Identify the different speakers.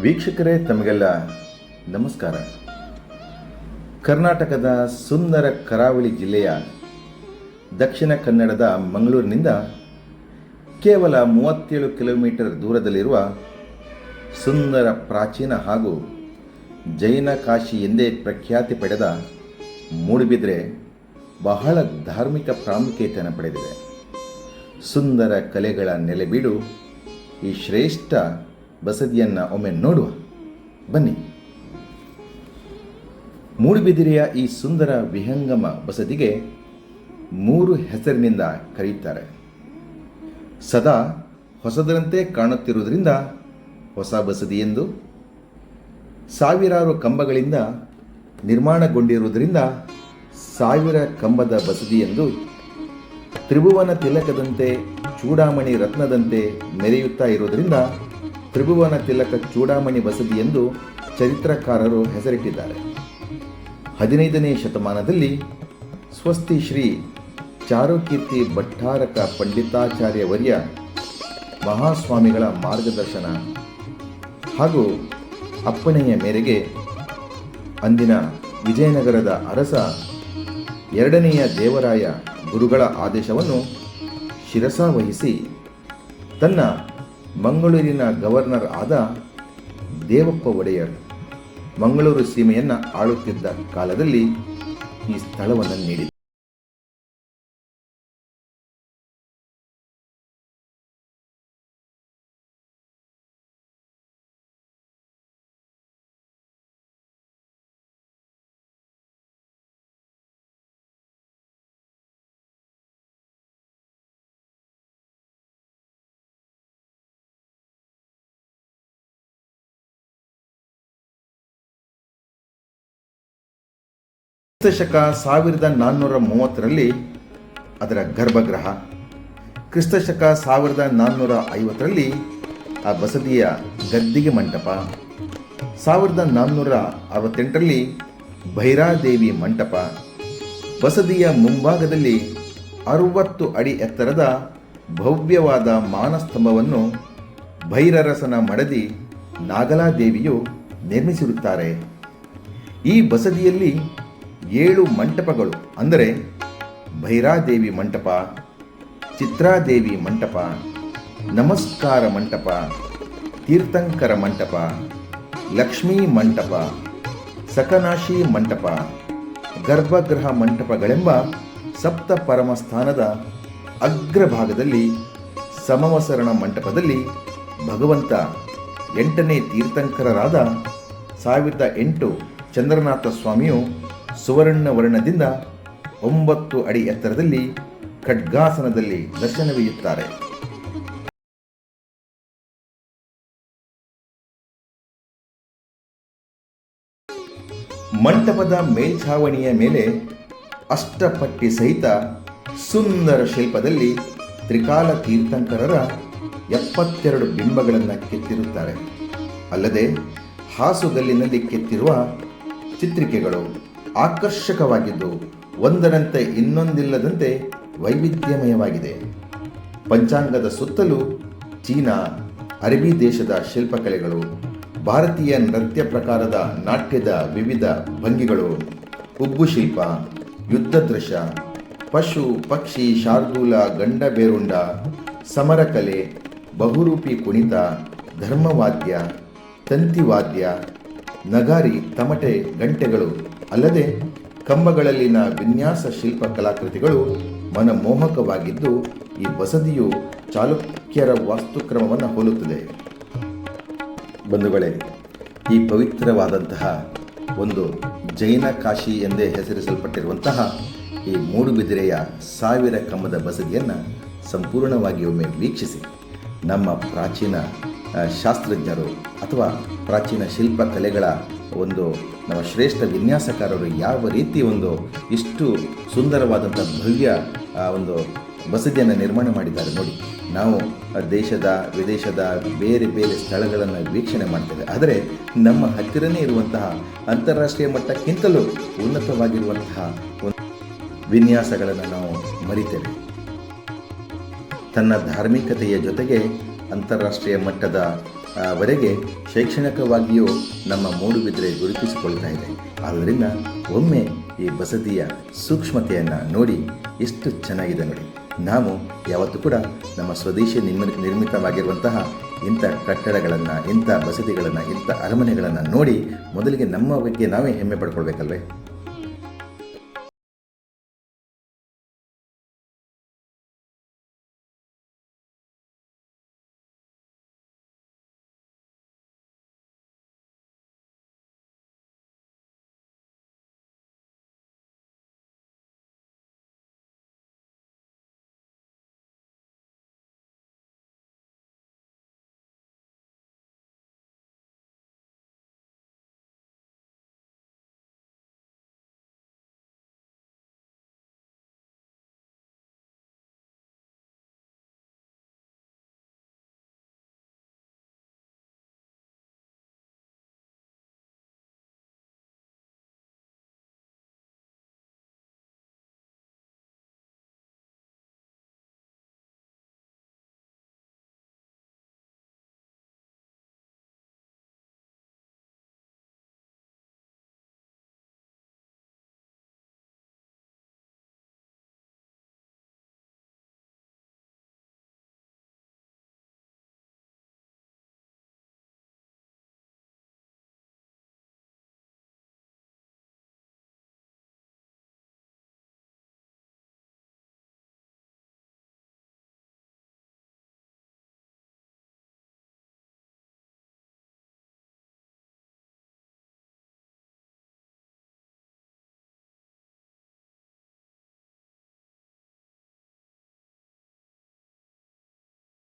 Speaker 1: ವೀಕ್ಷಕರೇ, ತಮಗೆಲ್ಲ ನಮಸ್ಕಾರ. ಕರ್ನಾಟಕದ ಸುಂದರ ಕರಾವಳಿ ಜಿಲ್ಲೆಯ ದಕ್ಷಿಣ ಕನ್ನಡದ ಮಂಗಳೂರಿನಿಂದ ಕೇವಲ ಮೂವತ್ತೇಳು ಕಿಲೋಮೀಟರ್ ದೂರದಲ್ಲಿರುವ ಸುಂದರ ಪ್ರಾಚೀನ ಹಾಗೂ ಜೈನ ಕಾಶಿ ಎಂದೇ ಪ್ರಖ್ಯಾತಿ ಪಡೆದ ಮೂಡುಬಿದ್ರೆ ಬಹಳ ಧಾರ್ಮಿಕ ಪ್ರಾಮುಖ್ಯತೆಯನ್ನು ಪಡೆದಿದೆ. ಸುಂದರ ಕಲೆಗಳ ನೆಲೆಬೀಡು ಈ ಶ್ರೇಷ್ಠ ಬಸದಿಯನ್ನು ಒಮ್ಮೆ ನೋಡುವ. ಬನ್ನಿ. ಮೂಡುಬಿದಿರೆಯ ಈ ಸುಂದರ ವಿಹಂಗಮ ಬಸದಿಗೆ ಮೂರು ಹೆಸರಿನಿಂದ ಕರೆಯುತ್ತಾರೆ. ಸದಾ ಹೊಸದರಂತೆ ಕಾಣುತ್ತಿರುವುದರಿಂದ ಹೊಸ ಬಸದಿ ಎಂದು ಸಾವಿರಾರು ಕಂಬಗಳಿಂದ ನಿರ್ಮಾಣಗೊಂಡಿರುವುದರಿಂದ ಸಾವಿರ ಕಂಬದ ಬಸದಿ ಎಂದು ತ್ರಿಭುವನ ತಿಲಕದಂತೆ, ಚೂಡಾಮಣಿ ರತ್ನದಂತೆ ಮೆರೆಯುತ್ತಾ ಇರುವುದರಿಂದ ತ್ರಿಭುವನ ತಿಲಕ ಚೂಡಾಮಣಿ ಬಸದಿ ಎಂದು ಚರಿತ್ರಕಾರರು ಹೆಸರಿಟ್ಟಿದ್ದಾರೆ. ಹದಿನೈದನೇ ಶತಮಾನದಲ್ಲಿ ಸ್ವಸ್ತಿ ಶ್ರೀ ಚಾರುಕೀರ್ತಿ ಭಟ್ಟಾರಕ ಪಂಡಿತಾಚಾರ್ಯ ವರ್ಯ ಮಹಾಸ್ವಾಮಿಗಳ ಮಾರ್ಗದರ್ಶನ ಹಾಗೂ ಅಪ್ಪಣೆಯ ಮೇರೆಗೆ ಅಂದಿನ ವಿಜಯನಗರದ ಅರಸ ಎರಡನೆಯ ದೇವರಾಯ ಗುರುಗಳ ಆದೇಶವನ್ನು ಶಿರಸಾವಹಿಸಿ ತನ್ನ ಮಂಗಳೂರಿನ ಗವರ್ನರ್ ಆದ ದೇವಪ್ಪ ಒಡೆಯರ್ ಮಂಗಳೂರು ಸೀಮೆಯನ್ನು ಆಳುತ್ತಿದ್ದ ಕಾಲದಲ್ಲಿ ಈ ಸ್ಥಳವನ್ನು ನೀಡಿದ ಕ್ರಿಸ್ತಶಕ ಸಾವಿರದ ನಾನ್ನೂರ ಮೂವತ್ತರಲ್ಲಿ ಅದರ ಗರ್ಭಗೃಹ ಕ್ರಿಸ್ತಶಕ ಸಾವಿರದ ನಾನ್ನೂರ ಐವತ್ತರಲ್ಲಿ ಆ ಬಸದಿಯ ಗದ್ದಿಗೆ ಮಂಟಪ. ಸಾವಿರದ ನಾನ್ನೂರ ಅರವತ್ತೆಂಟರಲ್ಲಿ ಭೈರಾದೇವಿ ಮಂಟಪ. ಬಸದಿಯ ಮುಂಭಾಗದಲ್ಲಿ ಅರುವತ್ತು ಅಡಿ ಎತ್ತರದ ಭವ್ಯವಾದ ಮಾನಸ್ತಂಭವನ್ನು ಭೈರರಸನ ಮಡದಿ ನಾಗಲಾದೇವಿಯು ನಿರ್ಮಿಸಿರುತ್ತಾರೆ. ಈ ಬಸದಿಯಲ್ಲಿ ಏಳು ಮಂಟಪಗಳು. ಅಂದರೆ ಭೈರಾದೇವಿ ಮಂಟಪ, ಚಿತ್ರಾದೇವಿ ಮಂಟಪ, ನಮಸ್ಕಾರ ಮಂಟಪ, ತೀರ್ಥಂಕರ ಮಂಟಪ, ಲಕ್ಷ್ಮೀ ಮಂಟಪ, ಸಕನಾಶಿ ಮಂಟಪ, ಗರ್ಭಗೃಹ ಮಂಟಪಗಳೆಂಬ ಸಪ್ತ ಪರಮಸ್ಥಾನದ ಅಗ್ರಭಾಗದಲ್ಲಿ ಸಮವಸರಣ ಮಂಟಪದಲ್ಲಿ ಭಗವಂತ ಎಂಟನೇ ತೀರ್ಥಂಕರರಾದ ಸಾವಿರದ ಎಂಟು ಚಂದ್ರನಾಥ ಸ್ವಾಮಿಯು ಸುವರ್ಣ ವರ್ಣದಿಂದ ಒಂಬತ್ತು ಅಡಿ ಎತ್ತರದಲ್ಲಿ ಖಡ್ಗಾಸನದಲ್ಲಿ ದರ್ಶನವೀಯುತ್ತಾರೆ. ಮಂಟಪದ ಮೇಲ್ಛಾವಣಿಯ ಮೇಲೆ ಅಷ್ಟಪಟ್ಟಿ ಸಹಿತ ಸುಂದರ ಶಿಲ್ಪದಲ್ಲಿ ತ್ರಿಕಾಲ ತೀರ್ಥಂಕರರ ಎಪ್ಪತ್ತೆರಡು ಬಿಂಬಗಳನ್ನು ಕೆತ್ತಿರುತ್ತಾರೆ. ಅಲ್ಲದೆ ಹಾಸುಗಲ್ಲಿನಲ್ಲಿ ಕೆತ್ತಿರುವ ಚಿತ್ರಿಕೆಗಳು. ಆಕರ್ಷಕವಾಗಿದ್ದು, ಒಂದರಂತೆ ಇನ್ನೊಂದಿಲ್ಲದಂತೆ ವೈವಿಧ್ಯಮಯವಾಗಿದೆ. ಪಂಚಾಂಗದ ಸುತ್ತಲೂ ಚೀನಾ, ಅರಬಿ ದೇಶದ ಶಿಲ್ಪಕಲೆಗಳು, ಭಾರತೀಯ ನೃತ್ಯ ಪ್ರಕಾರದ ನಾಟ್ಯದ ವಿವಿಧ ಭಂಗಿಗಳು ಉಬ್ಬು ಶಿಲ್ಪ, ಯುದ್ಧ ದೃಶ್ಯ, ಪಶು, ಪಕ್ಷಿ, ಶಾರ್ದೂಲ, ಗಂಡ ಬೇರುಂಡ, ಸಮರಕಲೆ, ಬಹುರೂಪಿ ಕುಣಿತ, ಧರ್ಮವಾದ್ಯ, ತಂತಿವಾದ್ಯ, ನಗಾರಿ, ತಮಟೆ ಗಂಟೆಗಳು ಅಲ್ಲದೆ ಕಂಬಗಳಲ್ಲಿನ ವಿನ್ಯಾಸ ಶಿಲ್ಪ ಕಲಾಕೃತಿಗಳು ಮನಮೋಹಕವಾಗಿದ್ದು, ಈ ಬಸದಿಯು ಚಾಲುಕ್ಯರ ವಾಸ್ತುಕ್ರಮವನ್ನು ಹೋಲುತ್ತದೆ. ಬಂಧುಗಳೇ, ಈ ಪವಿತ್ರವಾದಂತಹ ಒಂದು ಜೈನ ಕಾಶಿ ಎಂದೇ ಹೆಸರಿಸಲ್ಪಟ್ಟಿರುವಂತಹ ಈ ಮೂಡುಬಿದಿರೆಯ ಸಾವಿರ ಕಂಬದ ಬಸದಿಯನ್ನು ಸಂಪೂರ್ಣವಾಗಿ ಒಮ್ಮೆ ವೀಕ್ಷಿಸಿ. ನಮ್ಮ ಪ್ರಾಚೀನ ಶಾಸ್ತ್ರಜ್ಞರು ಅಥವಾ ಪ್ರಾಚೀನ ಶಿಲ್ಪಕಲೆಗಳ ಒಂದು ನಮ್ಮ ಶ್ರೇಷ್ಠ ವಿನ್ಯಾಸಕಾರರು ಯಾವ ರೀತಿ ಒಂದು ಇಷ್ಟು ಸುಂದರವಾದಂಥ ಭವ್ಯ ಆ, ಒಂದು ಬಸದಿಯನ್ನು ನಿರ್ಮಾಣ ಮಾಡಿದ್ದಾರೆ ನೋಡಿ. ನಾವು ದೇಶದ ವಿದೇಶದ ಬೇರೆ ಬೇರೆ ಸ್ಥಳಗಳನ್ನು ವೀಕ್ಷಣೆ ಮಾಡ್ತೇವೆ. ಆದರೆ ನಮ್ಮ ಹತ್ತಿರನೇ ಇರುವಂತಹ ಅಂತಾರಾಷ್ಟ್ರೀಯ ಮಟ್ಟಕ್ಕಿಂತಲೂ ಉನ್ನತವಾಗಿರುವಂತಹ ಒಂದು ವಿನ್ಯಾಸಗಳನ್ನು ನಾವು ಮರಿತೇವೆ. ತನ್ನ ಧಾರ್ಮಿಕತೆಯ ಜೊತೆಗೆ ಅಂತಾರಾಷ್ಟ್ರೀಯ ಮಟ್ಟದ ವರೆಗೆ ಶೈಕ್ಷಣಿಕವಾಗಿಯೂ ನಮ್ಮ ಮೂಡುಬಿದ್ರೆ ಗುರುತಿಸಿಕೊಳ್ತಾ ಇದೆ. ಆದ್ದರಿಂದ ಒಮ್ಮೆ ಈ ಬಸದಿಯ ಸೂಕ್ಷ್ಮತೆಯನ್ನು ನೋಡಿ ಎಷ್ಟು ಚೆನ್ನಾಗಿದೆ ನೋಡಿ. ನಾವು ಯಾವತ್ತೂ ಕೂಡ ನಮ್ಮ ಸ್ವದೇಶಿ ನಿರ್ಮ, ನಿರ್ಮಿತವಾಗಿರುವಂತಹ ಇಂಥ ಕಟ್ಟಡಗಳನ್ನು, ಇಂಥ ಬಸದಿಗಳನ್ನು, ಇಂಥ ಅರಮನೆಗಳನ್ನು ನೋಡಿ ಮೊದಲಿಗೆ ನಮ್ಮ ಬಗ್ಗೆ ನಾವೇ ಹೆಮ್ಮೆ ಪಡ್ಕೊಳ್ಬೇಕಲ್ವೇ?